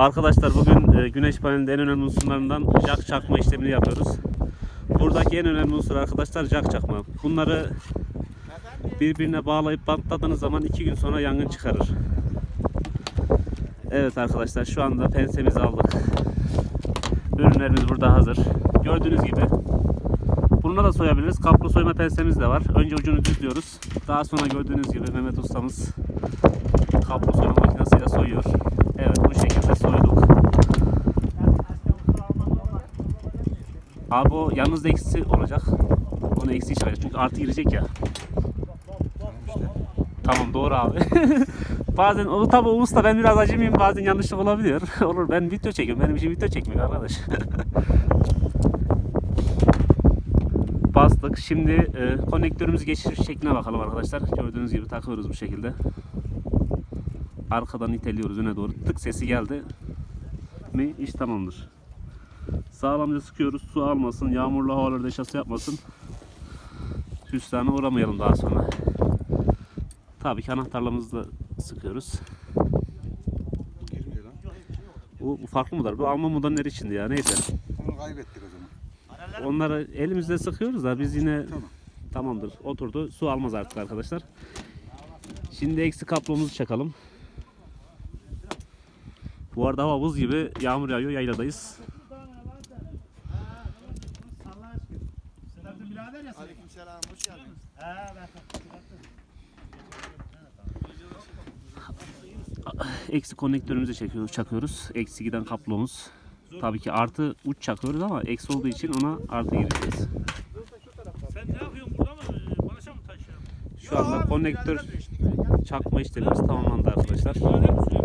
Arkadaşlar bugün e, güneş panelinde en önemli unsurlarından jack çakma işlemini yapıyoruz. Buradaki en önemli unsur arkadaşlar jack çakma. Bunları birbirine bağlayıp bantladığınız zaman iki gün sonra yangın çıkarır. Evet arkadaşlar şu anda pensemizi aldık. Ürünlerimiz burada hazır. Gördüğünüz gibi Bununla da soyabiliriz. Kaplı soyma pensemiz de var. Önce ucunu düzlüyoruz. Daha sonra gördüğünüz gibi Mehmet ustamız kaplı soyma makinesiyle soyuyor. Evet bu şekilde soyduk. Abi o yalnız da eksisi olacak. Onu eksiği çıkacak çünkü artı girecek ya. Tamam doğru abi. bazen o tabi o usta ben biraz acemiyim bazen yanlışlık olabiliyor. Olur ben video çekiyorum. Benim işim video çekmek arkadaş. Bastık. Şimdi e, konnektörümüzü geçiriş şekline bakalım arkadaşlar. Gördüğünüz gibi takıyoruz bu şekilde. Arkadan iteliyoruz öne doğru. Tık sesi geldi. Mi? İş tamamdır. Sağlamca sıkıyoruz. Su almasın. Yağmurlu havalarda eşası yapmasın. Hüsrana uğramayalım daha sonra. Tabii ki anahtarlarımızı da sıkıyoruz. Bu, bu farklı mıdır? Bu Alman modelleri içinde ya. Neyse. Onu kaybettik o zaman. Onları elimizde sıkıyoruz da biz yine Tamam. tamamdır. Oturdu. Su almaz artık arkadaşlar. Şimdi eksi kablomuzu çakalım. Bu arada hava buz gibi yağmur yağıyor. Yayladayız. Aleykümselam hoş geldiniz. Eksi konnektörümüzü çekiyoruz, çakıyoruz. Eksi giden kablomuz. Tabii ki artı uç çakıyoruz ama eksi olduğu için ona artı gireceğiz. Sen ne yapıyorsun burada mı? Bana mı taşıyorsun? Şu anda konnektör çakma işlemimiz tamamlandı arkadaşlar. Şöyle mi